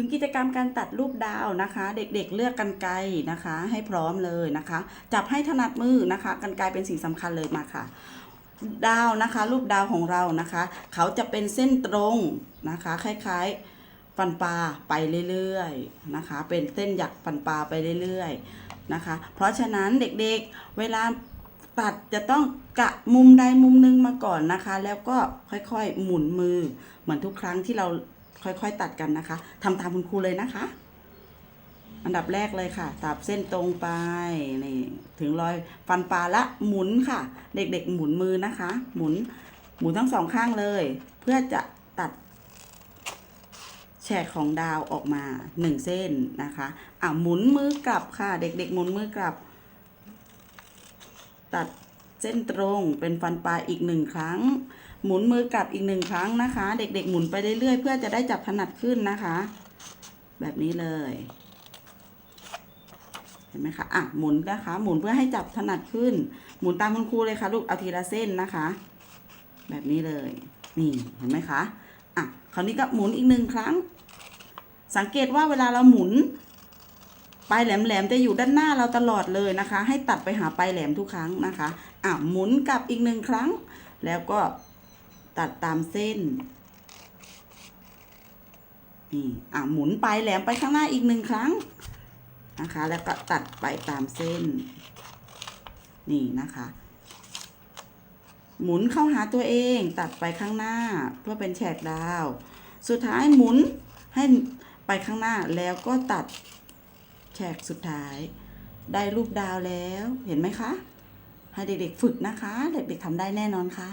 ถึงกิจกรรมการตัดรูปดาวนะคะ เด็กๆเลือกกันไกรนะคะ ให้พร้อมเลยนะคะ จับให้ถนัดมือนะคะกันไกรเป็นสิ่งสำคัญเลยมาค่ะ ดาวนะคะ รูปดาวของเรานะคะ เขาจะเป็นเส้นตรงนะคะ คล้าย ๆฟันปลาไปเรื่อยๆนะคะ เป็นเส้นหยักฟันปลาไปเรื่อยๆนะคะ เพราะฉะนั้นเด็กๆเวลาตัดจะต้องกะมุมใดมุมหนึงมาก่อนนะคะ แล้วก็ค่อยๆหมุนมือเหมือนทุกครั้งที่เรา ค่อยๆตัดกันนะคะทำตามคุณครูเลยนะคะ อันดับแรกเลยค่ะ ตัดเส้นตรงไปนี่ถึงรอยฟันปลาละหมุนค่ะ เด็กๆหมุนมือนะคะ หมุนหมุนทั้งสองข้างเลย เพื่อจะตัดแฉกของดาวออกมาหนึ่งเส้นนะคะอะหมุนมือกลับค่ะ เด็กๆหมุนมือกลับ ตัด เส้นตรงเป็นฟันปลาอีกหนึ่งครั้ง หมุนมือกลับอีกหนึ่งครั้งนะคะ เด็กๆ หมุนไปเรื่อยๆ เพื่อจะได้จับถนัดขึ้นนะคะ แบบนี้เลย เห็นไหมคะอะหมุนนะคะ หมุนเพื่อให้จับถนัดขึ้น หมุนตามคุณครูเลยค่ะลูกเอาทีละเส้นนะคะ แบบนี้เลย นี่เห็นไหมคะอะคราวนี้ก็หมุนอีกหนึ่งครั้ง สังเกตว่าเวลาเราหมุน ปลายแหลมๆจะอยู่ด้านหน้าเราตลอดเลยนะคะ ให้ตัดไปหาปลายแหลมทุกครั้งนะคะอะหมุนกลับอีกหนึ่งครั้ง แล้วก็ตัดตามเส้นนี่อะหมุนปลายแหลมไปข้างหน้าอีกหนึ่งครั้งนะคะ แล้วก็ตัดไปตามเส้น นี่นะคะ หมุนเข้าหาตัวเองตัดไปข้างหน้าเพื่อเป็นแฉกดาว สุดท้ายหมุนให้ไปข้างหน้าแล้วก็ตัด ฉกสุดท้าย ได้รูปดาวแล้ว เห็นไหมคะ ให้เด็กๆฝึกนะคะ เด็กๆทำได้แน่นอนค่ะ